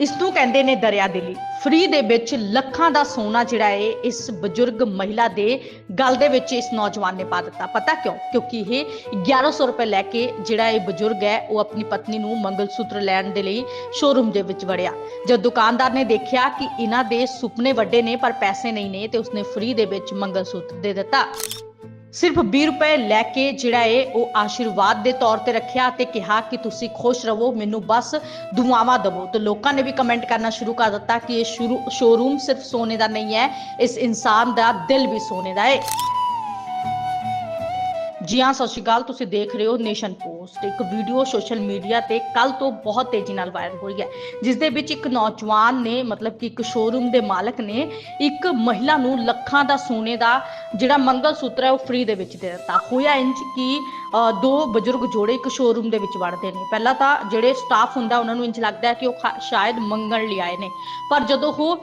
ਇਸ ਨੂੰ ਕਹਿੰਦੇ ਨੇ ਦਰਿਆ ਦਿਲੀ ਫਰੀ ਦੇ ਵਿੱਚ ਲੱਖਾਂ ਦਾ ਸੋਨਾ ਜਿਹੜਾ ਹੈ ਇਸ ਬਜ਼ੁਰਗ ਮਹਿਲਾ ਦੇ ਗਲ ਦੇ ਵਿੱਚ ਇਸ ਨੌਜਵਾਨ ਨੇ ਪਾ ਦਿੱਤਾ। ਪਤਾ ਕਿਉਂ? ਕਿਉਂਕਿ ਇਹ 1100 ਰੁਪਏ ਲੈ ਕੇ ਜਿਹੜਾ ਇਹ ਬਜ਼ੁਰਗ ਹੈ, ਉਹ ਆਪਣੀ ਪਤਨੀ ਨੂੰ ਮੰਗਲਸੂਤਰ ਲੈਣ ਦੇ ਲਈ ਸ਼ੋਰੂਮ ਦੇ ਵਿੱਚ ਵੜਿਆ। ਜਦ ਦੁਕਾਨਦਾਰ ਨੇ ਦੇਖਿਆ ਕਿ ਇਹਨਾਂ ਦੇ ਸੁਪਨੇ ਵੱਡੇ ਨੇ, ਪਰ ਪੈਸੇ ਨਹੀਂ ਨੇ, ਤੇ ਉਸਨੇ ਫ੍ਰੀ ਦੇ ਵਿੱਚ ਮੰਗਲਸੂਤਰ ਦੇ ਦਿੱਤਾ। ਸਿਰਫ 20 ਰੁਪਏ ਲੈ ਕੇ ਜਿਹੜਾ ਏ, ਉਹ ਆਸ਼ੀਰਵਾਦ ਦੇ ਤੌਰ ਤੇ ਰੱਖਿਆ ਤੇ ਕਿਹਾ ਕਿ ਤੁਸੀਂ ਖੁਸ਼ ਰਹੋ, ਮੈਨੂੰ ਬਸ ਦੁਆਵਾਂ ਦਿਵੋ। ਤੇ ਲੋਕਾਂ ਨੇ ਵੀ ਕਮੈਂਟ ਕਰਨਾ ਸ਼ੁਰੂ ਕਰ ਦਿੱਤਾ ਕਿ ਇਹ ਸ਼ੁਰੂ ਸ਼ੋਰੂਮ ਸਿਰਫ ਸੋਨੇ ਦਾ ਨਹੀਂ ਹੈ, ਇਸ ਇਨਸਾਨ ਦਾ ਦਿਲ ਵੀ ਸੋਨੇ ਦਾ ਹੈ ਜੀ ਹਾਂ, ਸਤਿ ਸ਼੍ਰੀ ਅਕਾਲ, ਤੁਸੀਂ ਦੇਖ ਰਹੇ ਹੋ ਨੇਸ਼ਨ ਪੋਸਟ। ਇੱਕ ਵੀਡੀਓ ਸੋਸ਼ਲ ਮੀਡੀਆ ਤੇ ਕੱਲ ਤੋਂ ਬਹੁਤ ਤੇਜ਼ੀ ਨਾਲ ਵਾਇਰਲ ਹੋ ਰਹੀ ਹੈ। ਜਿਸ ਦੇ ਵਿੱਚ ਇੱਕ ਨੌਜਵਾਨ ਨੇ, ਮਤਲਬ ਕਿ ਇੱਕ ਸ਼ੋਰੂਮ ਦੇ ਮਾਲਕ ਨੇ ਇੱਕ ਮਹਿਲਾ ਨੂੰ ਲੱਖਾਂ ਦਾ ਸੋਨੇ ਦਾ ਜਿਹੜਾ ਮੰਗਲ ਸੂਤਰ ਹੈ ਉਹ ਫ੍ਰੀ ਦੇ ਵਿੱਚ ਦੇ ਦਿੱਤਾ। ਹੋਇਆ ਇੰਜ ਕਿ ਦੋ ਬਜ਼ੁਰਗ ਜੋੜੇ ਇੱਕ ਸ਼ੋਰੂਮ ਦੇ ਵਿੱਚ ਵੜਦੇ ਨੇ। ਪਹਿਲਾਂ ਤਾਂ ਜਿਹੜੇ ਸਟਾਫ ਹੁੰਦਾ ਉਹਨਾਂ ਨੂੰ ਇੰਜ ਲੱਗਦਾ ਹੈ ਕਿ ਉਹ ਖਾ- ਸ਼ਾਇਦ ਮੰਗਣ ਲਈ ਆਏ ਨੇ। ਪਰ ਜਦੋਂ ਉਹ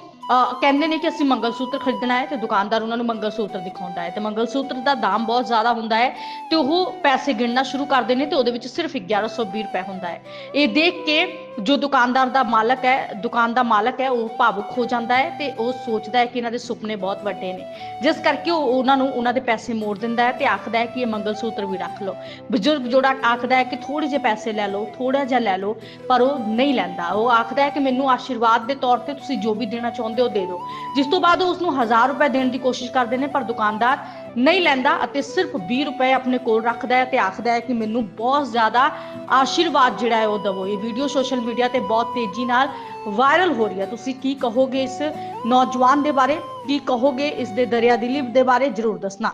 ਕਹਿੰਦੇ ਨੇ ਕਿ ਅਸੀਂ ਮੰਗਲ ਸੂਤਰ ਖਰੀਦਣਾ ਹੈ ਤੇ ਦੁਕਾਨਦਾਰ ਉਹਨਾਂ ਨੂੰ ਮੰਗਲ ਸੂਤਰ ਦਿਖਾਉਂਦਾ ਹੈ। ਤੇ ਮੰਗਲ ਸੂਤਰ ਦਾ ਦਾਮ ਬਹੁਤ ਜ਼ਿਆਦਾ ਹੁੰਦਾ ਹੈ ਤੇ ਉਹ ਪੈਸੇ ਗਿਣਨਾ ਸ਼ੁਰੂ ਕਰਦੇ ਨੇ ਤੇ ਉਹਦੇ ਵਿੱਚ ਸਿਰਫ 1120 ਰੁਪਏ ਹੁੰਦਾ ਹੈ। ਇਹ ਦੇਖ ਕੇ ਜੋ ਦੁਕਾਨਦਾਰ ਦਾ ਮਾਲਕ ਹੈ, ਦੁਕਾਨ ਦਾ ਮਾਲਕ ਹੈ, ਉਹ ਭਾਵੁਕ ਹੋ ਜਾਂਦਾ ਹੈ ਤੇ ਉਹ ਸੋਚਦਾ ਹੈ ਕਿ ਇਹਨਾਂ ਦੇ ਸੁਪਨੇ ਬਹੁਤ ਵੱਡੇ ਨੇ। ਜਿਸ ਕਰਕੇ ਉਹ ਉਹਨਾਂ ਨੂੰ ਉਹਨਾਂ ਦੇ ਪੈਸੇ ਮੋੜ ਦਿੰਦਾ ਹੈ ਤੇ ਆਖਦਾ ਹੈ ਕਿ ਇਹ ਮੰਗਲ ਸੂਤਰ ਵੀ ਰੱਖ ਲਓ। ਬਜ਼ੁਰਗ ਜੋੜਾ ਆਖਦਾ ਹੈ ਕਿ ਥੋੜੇ ਜਿਹੇ ਪੈਸੇ ਲੈ ਲਓ ਥੋੜਾ ਜਿਹਾ ਲੈ ਲਓ, ਪਰ ਉਹ ਨਹੀਂ ਲੈਂਦਾ। ਉਹ ਆਖਦਾ ਹੈ ਕਿ ਮੈਨੂੰ ਆਸ਼ੀਰਵਾਦ ਦੇ ਤੌਰ ਤੇ ਤੁਸੀਂ ਜੋ ਵੀ ਦੇਣਾ ਚਾਹੁੰਦੇ ਹੋ, ਦੇ ਦਿਓ। ਜਿਸ ਤੋਂ ਬਾਅਦ ਉਹ ਉਸ ਨੂੰ 1000 ਰੁਪਏ ਦੇਣ ਦੀ ਕੋਸ਼ਿਸ਼ ਕਰਦੇ ਨੇ, ਪਰ ਦੁਕਾਨਦਾਰ ਨਹੀਂ ਲੈਂਦਾ ਅਤੇ ਸਿਰਫ 20 ਰੁਪਏ ਆਪਣੇ ਕੋਲ ਰੱਖਦਾ ਹੈ ਤੇ ਆਖਦਾ ਹੈ ਕਿ ਮੈਨੂੰ ਬਹੁਤ ਜ਼ਿਆਦਾ ਆਸ਼ੀਰਵਾਦ ਜਿਹੜਾ ਹੈ ਉਹ ਦਵੋ। ਇਹ ਵੀਡੀਓ ਸੋਸ਼ਲ ਮੀਡੀਆ ਤੇ ਬਹੁਤ ਤੇਜ਼ੀ ਨਾਲ ਵਾਇਰਲ ਹੋ ਰਹੀ ਹੈ। ਤੁਸੀਂ ਕੀ ਕਹੋਗੇ ਇਸ ਨੌਜਵਾਨ ਦੇ ਬਾਰੇ? ਕੀ ਕਹੋਗੇ ਇਸ ਦੇ ਦਰਿਆਦਿਲੀ ਦੇ ਬਾਰੇ? ਜਰੂਰ ਦੱਸਣਾ।